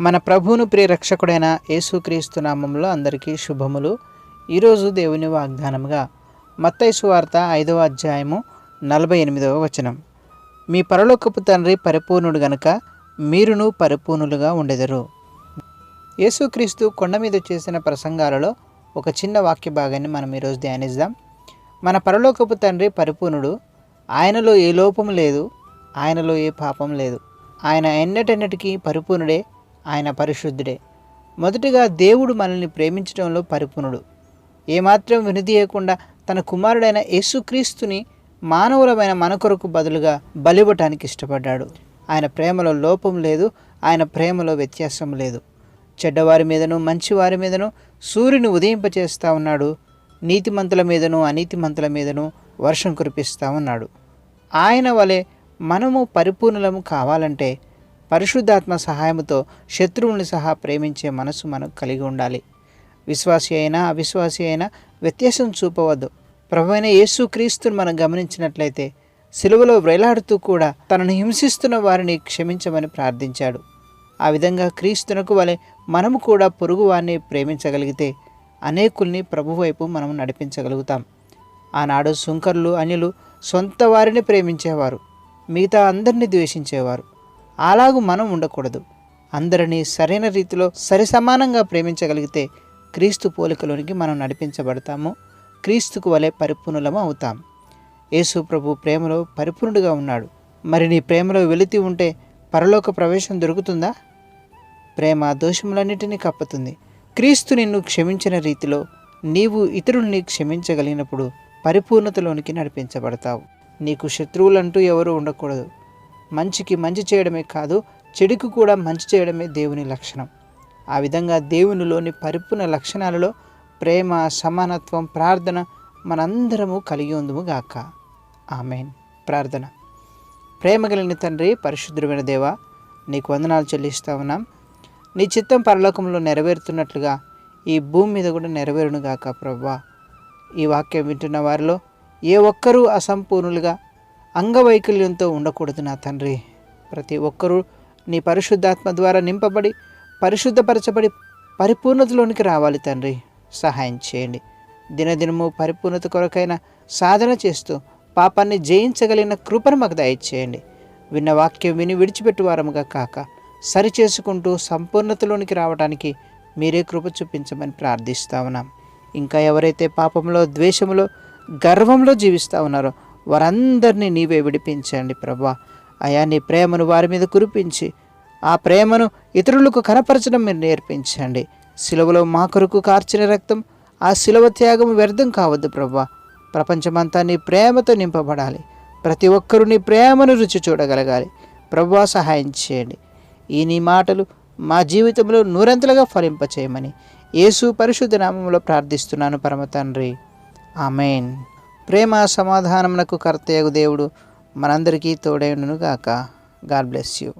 మన ప్రభువును ప్రియరక్షకుడైన యేసుక్రీస్తు నామంలో అందరికీ శుభములు. ఈరోజు దేవుని వాగ్దానముగా మత్తైసు వార్త ఐదవ అధ్యాయము నలభై ఎనిమిదవ వచనం. మీ పరలోకపు తండ్రి పరిపూర్ణుడు గనుక మీరును పరిపూర్ణులుగా ఉండెదరు. యేసుక్రీస్తు కొండ మీద చేసిన ప్రసంగాలలో ఒక చిన్న వాక్య భాగాన్ని మనం ఈరోజు ధ్యానిద్దాం. మన పరలోకపు తండ్రి పరిపూర్ణుడు. ఆయనలో ఏ లోపం లేదు ఆయనలో ఏ పాపం లేదు. ఆయన ఎన్నటెన్నటికీ పరిపూర్ణుడే. ఆయన పరిశుద్ధుడే. మొదటిగా దేవుడు మనల్ని ప్రేమించడంలో పరిపూర్ణుడు. ఏమాత్రం వినిదీయకుండా తన కుమారుడైన యేసుక్రీస్తుని మానవులమైన మన కొరకు బదులుగా బలివ్వటానికి ఇష్టపడ్డాడు. ఆయన ప్రేమలో లోపం లేదు ఆయన ప్రేమలో వ్యత్యాసం లేదు. చెడ్డవారి మీదను మంచివారి మీదను సూర్యుని ఉదయింపచేస్తూ ఉన్నాడు. నీతిమంతుల మీదను అనీతిమంతుల మీదను వర్షం కురిపిస్తూ ఉన్నాడు. ఆయన వలె మనము పరిపూర్ణలము కావాలంటే పరిశుద్ధాత్మ సహాయముతో శత్రువుల్ని సహా ప్రేమించే మనసు మనకు కలిగి ఉండాలి. విశ్వాసి అయినా అవిశ్వాసి అయినా వ్యత్యాసం చూపవద్దు. ప్రభువైన యేసు క్రీస్తుని మనం గమనించినట్లయితే సిలువలో వ్రేలాడుతూ కూడా తనను హింసిస్తున్న వారిని క్షమించమని ప్రార్థించాడు. ఆ విధంగా క్రీస్తునకు వలె మనము కూడా పొరుగు వారిని ప్రేమించగలిగితే అనేకుల్ని ప్రభువైపు మనం నడిపించగలుగుతాం. ఆనాడు సుంకర్లు అన్యులు సొంత వారిని ప్రేమించేవారు మిగతా అందరినీ ద్వేషించేవారు. అలాగూ మనం ఉండకూడదు. అందరినీ సరైన రీతిలో సరి సమానంగా ప్రేమించగలిగితే క్రీస్తు పోలికలోనికి మనం నడిపించబడతాము. క్రీస్తుకు వలె పరిపూర్ణులము అవుతాం. యేసు ప్రభు ప్రేమలో పరిపూర్ణుడిగా ఉన్నాడు. మరి నీ ప్రేమలో వెలితి ఉంటే పరలోక ప్రవేశం దొరుకుతుందా? ప్రేమ దోషములన్నిటినీ కప్పుతుంది. క్రీస్తు నిన్ను క్షమించిన రీతిలో నీవు ఇతరుల్ని క్షమించగలిగినప్పుడు పరిపూర్ణతలోనికి నడిపించబడతావు. నీకు శత్రువులంటూ ఎవరూ ఉండకూడదు. మంచికి మంచి చేయడమే కాదు చెడుకు కూడా మంచి చేయడమే దేవుని లక్షణం. ఆ విధంగా దేవునిలోని పరిపూర్ణ లక్షణాలలో ప్రేమ సమానత్వం ప్రార్థన మనందరము కలిగి ఉందము గాక. ఆమెన్. ప్రార్థన. ప్రేమ కలిగిన తండ్రి పరిశుద్ధమైన దేవ నీకు వందనాలు చెల్లిస్తా ఉన్నాం. నీ చిత్తం పరలోకంలో నెరవేరుతున్నట్లుగా ఈ భూమి మీద కూడా నెరవేరును గాక ప్రభా. ఈ వాక్యం వింటున్న వారిలో ఏ ఒక్కరూ అసంపూర్ణులుగా అంగవైకల్యంతో ఉండకూడదు నా తండ్రి. ప్రతి ఒక్కరూ నీ పరిశుద్ధాత్మ ద్వారా నింపబడి పరిశుద్ధపరచబడి పరిపూర్ణతలోనికి రావాలి తండ్రి. సహాయం చేయండి. దినదినము పరిపూర్ణత కొరకైన సాధన చేస్తూ పాపాన్ని జయించగలిగిన కృపను మాకు దయచేయండి. విన్న వాక్యం విని విడిచిపెట్టు వారముగా కాక సరి చేసుకుంటూ సంపూర్ణతలోనికి రావడానికి మీరే కృప చూపించమని ప్రార్థిస్తా ఉన్నాం. ఇంకా ఎవరైతే పాపంలో ద్వేషంలో గర్వంలో జీవిస్తూ ఉన్నారో వారందరినీ నీవే విడిపించండి ప్రభా. అయా నీ ప్రేమను వారి మీద కురిపించి ఆ ప్రేమను ఇతరులకు కనపరచడం మీరు నేర్పించండి. సిలువలో మా కొరకు కార్చిన రక్తం ఆ సిలువ త్యాగం వ్యర్థం కావద్దు ప్రభా. ప్రపంచమంతా నీ ప్రేమతో నింపబడాలి. ప్రతి ఒక్కరూ నీ ప్రేమను రుచి చూడగలగాలి. ప్రభా సహాయం చేయండి. ఈ నీ మాటలు మా జీవితంలో నూరంతలుగా ఫలింపచేయమని యేసు పరిశుద్ధ నామంలో ప్రార్థిస్తున్నాను పరమ తండ్రి ఆమెన్. ప్రేమ సమాధానమునకు కర్తయగు దేవుడు మనందరికీ తోడైండును గాక గాడ్ బ్లెస్ యూ.